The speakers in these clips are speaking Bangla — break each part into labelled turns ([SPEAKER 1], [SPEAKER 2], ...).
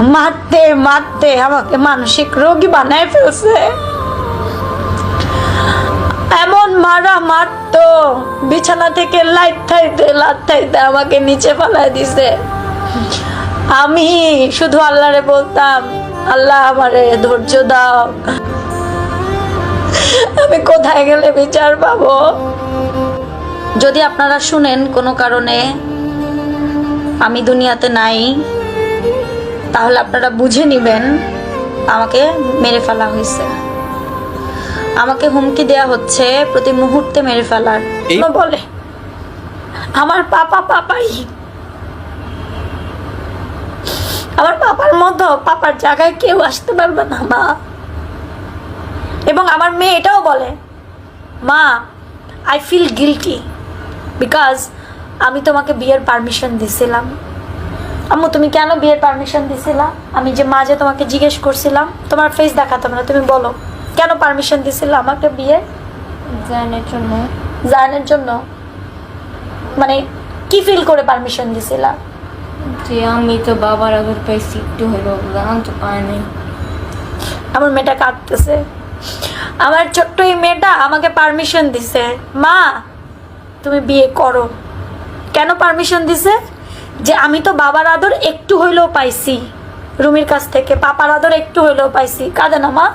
[SPEAKER 1] মারতে মারতে আমাকে মানসিক রোগী বানায় ফেলছে। এমন মারা মারতো, বিছানা থেকে লাইট থাইতে লাট থাইতে আমাকে নিচে ফেলায় দিছে। আমি শুধু আল্লাহরে বলতাম, আল্লাহ আমারে ধৈর্য দাও। আমি কোথায় গেলে বিচার পাবো? যদি আপনারা শুনেন কোনো কারণে, আমি দুনিয়াতে নাই। তাহলে আপনারা বুঝে নেবেন আমাকে মেরে ফেলা হয়েছে। আমাকে হুমকি দেয়া হচ্ছে প্রতি মুহূর্তে মেরে ফেলার। বলে আমার পাপা পাপাই। আমার পাপার মতো পাপার জায়গায় কেউ আসতে পারবে না মা। এবং আমার মেয়ে এটাও বলে মা আই ফিল গিলটি বিকজ আমি তোমাকে বিয়ের পারমিশন দিছিলাম। আম্মু তুমি কেন বিয়ের পারমিশন দিছিলা? আমি যে মাঝে তোমাকে জিজ্ঞেস করছিলাম তোমার ফেস দেখাতাম না তুমি বলো। কেন পারমিশন দিছিল আমাকে বিয়ে
[SPEAKER 2] জানার জন্য।
[SPEAKER 1] জানার জন্য? মানে কি ফিল করে পারমিশন দিছিলা?
[SPEAKER 2] যে আমি তো বাবার আগের পাইছি একটু হলো জানতে পারিনি
[SPEAKER 1] আমার মেয়েটা কাঁদতেছে। আমার ছোট্ট এই মেয়েটা আমাকে পারমিশন দিছে। মা তুমি বিয়ে করো। কেন পারমিশন দিছে? যে আমি তো বাবার আদর একটু হইলেও পাইছি। রুমির কাছ থেকে পাপার আদর একটু হইলেও পাইছি। কাঁদে না মা?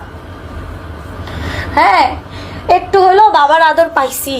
[SPEAKER 1] হ্যাঁ একটু হইলেও বাবার আদর পাইছি।